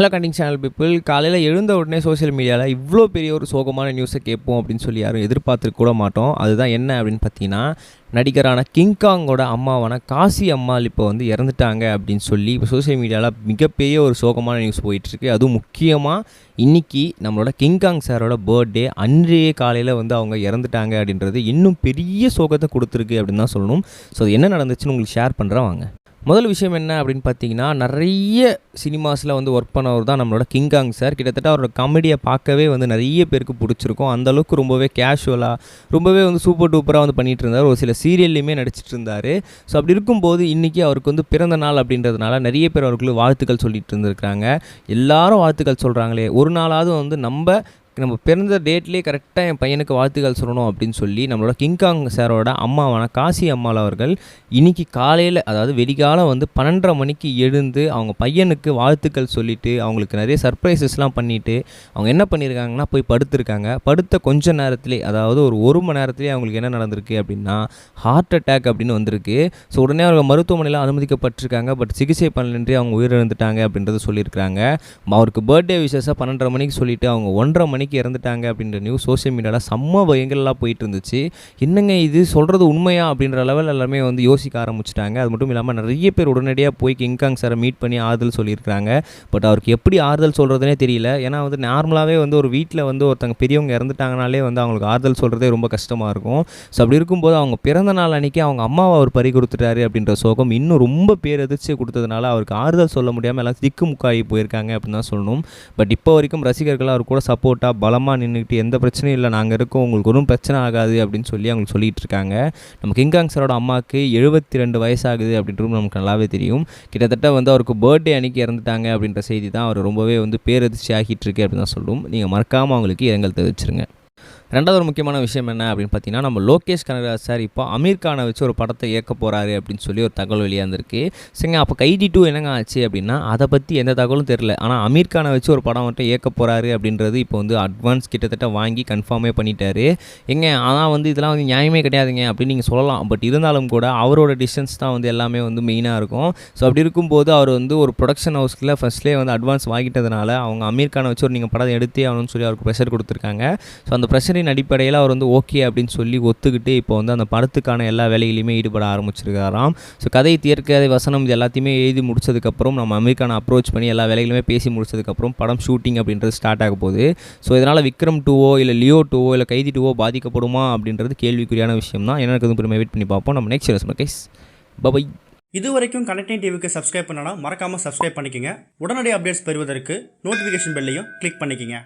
Hello கண்டிங் channel people காலையில் எழுந்த உடனே சோஷியல் மீடியாவில் இவ்வளோ பெரிய ஒரு சோகமான நியூஸை கேட்போம் அப்படின்னு சொல்லி யாரும் எதிர்பார்த்துருக்க கூட மாட்டோம். அதுதான் என்ன அப்படின்னு பார்த்தீங்கன்னா நடிகரான கிங்காங்கோட அம்மாவான காசி அம்மாள் இப்போ வந்து இறந்துட்டாங்க அப்படின்னு சொல்லி இப்போ சோஷியல் மீடியாவில் மிகப்பெரிய ஒரு சோகமான நியூஸ் போயிட்டுருக்கு. அதுவும் முக்கியமாக இன்றைக்கி நம்மளோட கிங்காங் சாரோட பர்த்டே அன்றைய காலையில் வந்து அவங்க இறந்துட்டாங்க அப்படின்றது இன்னும் பெரிய சோகத்தை கொடுத்துருக்கு அப்படின்னு தான் சொல்லணும். ஸோ அது என்ன நடந்துச்சுன்னு உங்களுக்கு ஷேர் பண்ணுறேன் வாங்க. முதல் விஷயம் என்ன அப்படின்னு பார்த்தீங்கன்னா நிறைய சினிமாஸில் வந்து ஒர்க் பண்ணவர் தான் நம்மளோட கிங்காங் சார் கிட்டத்தட்ட அவரோட காமெடியை பார்க்கவே வந்து நிறைய பேருக்கு பிடிச்சிருக்கும். அந்தளவுக்கு ரொம்பவே கேஷுவலாக ரொம்பவே வந்து சூப்பர் டூப்பராக வந்து பண்ணிகிட்டு இருந்தார். ஒரு சில சீரியல்லையுமே நடிச்சிட்டு இருந்தார். ஸோ அப்படி இருக்கும்போது இன்றைக்கி அவருக்கு வந்து பிறந்த நாள் அப்படின்றதுனால நிறைய பேர் அவருக்கு வாழ்த்துக்கள் சொல்லிட்டு இருந்திருக்காங்க எல்லாரும் வாழ்த்துக்கள் சொல்கிறாங்களே ஒரு நாளாவது வந்து நம்ம நம்ம பிறந்த டேட்லேயே கரெக்டாக என் பையனுக்கு வாழ்த்துக்கள் சொல்லணும் அப்படின்னு சொல்லி நம்மளோட கிங்காங் சாரோட அம்மாவான காசி அம்மாள் அவர்கள் இன்னைக்கு காலையில் அதாவது வெடிகாலம் வந்து பன்னெண்டரை மணிக்கு எழுந்து அவங்க பையனுக்கு வாழ்த்துக்கள் சொல்லிவிட்டு அவங்களுக்கு நிறைய சர்ப்ரைசஸ்லாம் பண்ணிவிட்டு அவங்க என்ன பண்ணியிருக்காங்கன்னா போய் படுத்திருக்காங்க. படுத்த கொஞ்ச நேரத்திலே அதாவது ஒரு ஒரு மணி நேரத்திலே அவங்களுக்கு என்ன நடந்திருக்கு அப்படின்னா ஹார்ட் அட்டாக் அப்படின்னு வந்திருக்கு. ஸோ உடனே அவங்க மருத்துவமனையில் அனுமதிக்கப்பட்டிருக்காங்க. பட் சிகிச்சை பண்ணலன்றி அவங்க உயிரிழந்துட்டாங்க அப்படின்றத சொல்லியிருக்காங்க அவருக்கு பர்த்டே விஷஸாக பன்னெண்டரை மணிக்கு சொல்லிவிட்டு அவங்க ஒன்றரை மணிக்கு இறந்துட்டாங்க அப்படின்ற நியூஸ் சோஷியல் மீடியாவில் செம்ம பயங்கரலாம் போயிட்டு இருந்துச்சு என்னங்க இது? சொல்கிறது உண்மையா? அப்படின்ற லெவல் எல்லாமே வந்து யோசிக்க ஆரம்பிச்சிட்டாங்க. அது மட்டும் இல்லாமல் நிறைய பேர் உடனடியாக போய் கிங்காங் சாரை மீட் பண்ணி ஆறுதல் சொல்லியிருக்காங்க பட் அவருக்கு எப்படி ஆறுதல் சொல்கிறதுனே தெரியல. ஏன்னா வந்து நார்மலாகவே வந்து ஒரு வீட்டில் வந்து ஒருத்தங்க பெரியவங்க இறந்துட்டாங்கனாலே வந்து அவங்களுக்கு ஆறுதல் சொல்கிறதே ரொம்ப கஷ்டமாக இருக்கும். ஸோ அப்படி இருக்கும்போது அவங்க பிறந்த நாள் அன்றைக்கி அவங்க அம்மாவை அவர் பறி கொடுத்துட்டாரு அப்படின்ற சோகம் இன்னும் ரொம்ப பேர் எதிர்ச்சி கொடுத்ததுனால அவருக்கு ஆறுதல் சொல்ல முடியாமல் எல்லாம் திக்குமுக்காகி போயிருக்காங்க அப்படின்னு தான் சொல்லணும். பட் இப்போ வரைக்கும் ரசிகர்கள் அவர் கூட சப்போர்ட்டாக பலமாக நின்றுக்கிட்டு எந்த பிரச்சனையும் இல்லை நாங்கள் இருக்கோம் உங்களுக்கு ஒன்றும் பிரச்சனை ஆகாது அப்படின்னு சொல்லி அவங்களுக்கு சொல்லிட்டு இருக்காங்க. நம்ம கிங்காங் சாரோட அம்மாவுக்கு எழுபத்தி ரெண்டு வயசாகுது அப்படின்றது நமக்கு நல்லாவே தெரியும். கிட்டத்தட்ட வந்து அவருக்கு பர்த்டே அன்றைக்கி இறந்துட்டாங்க அப்படின்ற செய்தி தான் அவர் ரொம்பவே வந்து பேரதிர்ச்சி ஆகிட்டு இருக்கு அப்படின்னு தான் சொல்லும் நீங்கள் மறக்காமல் அவங்களுக்கு இரங்கல் தெரிவிச்சிருங்க. ரெண்டாவது ஒரு முக்கியமான விஷயம் என்ன அப்படின்னு பார்த்தீங்கன்னா நம்ம லோகேஷ் கனகராஜ் சார் இப்போ அமீர் கானை வச்சு ஒரு படத்தை இயக்க போகிறாரு அப்படின்னு சொல்லி ஒரு தகவல் வெளியாந்திருக்கு சரிங்க அப்போ கைடி டூ என்னங்க ஆச்சு அப்படின்னா அதை பற்றி எந்த தகவலும் தெரில ஆனால் அமீர் கானை வச்சு ஒரு படம் மட்டும் இயக்க போகிறாரு அப்படின்றது இப்போ வந்து அட்வான்ஸ் கிட்டத்தட்ட வாங்கி கன்ஃபார்மே பண்ணிட்டாரு. எங்க ஆனால் வந்து இதெல்லாம் வந்து நியாயமே கிடையாதுங்க அப்படின்னு நீங்கள் சொல்லலாம். பட் இருந்தாலும் கூட அவரோட டிஸ்டன்ஸ் தான் வந்து எல்லாமே வந்து மெயினாக இருக்கும். ஸோ அப்படி இருக்கும்போது அவர் வந்து ஒரு ப்ரொடக்ஷன் ஹவுஸ்க்குள்ள ஃபஸ்ட்லேயே வந்து அட்வான்ஸ் வாங்கிட்டதுனால அவங்க அமீர் கானை வச்சு ஒரு நீங்கள் படம் எடுத்தே ஆகணும்னு சொல்லி அவருக்கு ப்ரெஷர் கொடுத்துருக்காங்க. ஸோ அந்த ப்ரெஷர் ப்ரெஷரின் அடிப்படையில் அவர் வந்து ஓகே அப்படின்னு சொல்லி ஒத்துக்கிட்டு இப்போ வந்து அந்த படத்துக்கான எல்லா வேலையிலையுமே ஈடுபட ஆரம்பிச்சிருக்காராம். ஸோ கதை தீர்க்கதை வசனம் இது எல்லாத்தையுமே எழுதி முடிச்சதுக்கப்புறம் நம்ம அமெரிக்கான அப்ரோச் பண்ணி எல்லா வேலைகளுமே பேசி முடிச்சதுக்கப்புறம் படம் ஷூட்டிங் அப்படின்றது ஸ்டார்ட் ஆக போகுது. ஸோ இதனால் விக்ரம் டூவோ இல்லை லியோ டூவோ இல்லை கைதி டூவோ பாதிக்கப்படுமா அப்படின்றது கேள்விக்குறியான விஷயம் தான் எனக்கு இருக்குது பெருமை வெயிட் பண்ணி பார்ப்போம். நம்ம நெக்ஸ்ட் ரசம் கைஸ் பபை இது வரைக்கும் கனெக்டிங் டிவிக்கு சப்ஸ்கிரைப் பண்ணனா மறக்காமல் சப்ஸ்கிரைப் பண்ணிக்கங்க. உடனடி அப்டேட்ஸ் பெறுவதற்கு நோட்டிஃபிகேஷன் பெல்லையும் கிளிக் பண்ணிக்கங்க.